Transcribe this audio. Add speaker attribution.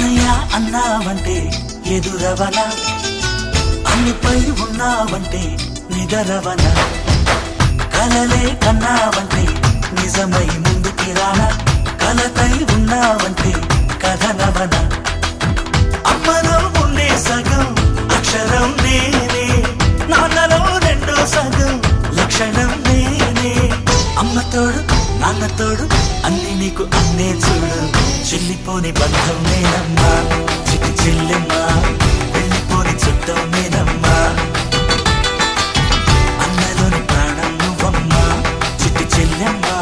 Speaker 1: అన్నయ్య అన్నావంటే ఎదురవన. అన్నిపై ఉన్నావంటే నిదరవన. కలలే కన్నావంటే నిజమై ముందుకి రానా. కలతై ఉన్నావంటే కథనవన. అమ్మలో ఉండే సగం అక్షరం నేనే. నాన్నలో రెండో సగం లక్షణం నేనే. అమ్మ తోడు నాన్న తోడు అన్ని నీకు అన్నే చూడు. వెళ్ళిపోని బంధం నేనమ్మా. చిటి చెల్లెమ్మా వెళ్ళిపోని చుట్టం నేనమ్మా. అన్నలోని ప్రాణం నువ్వమ్మా. చిట్టి చెల్లెమ్మా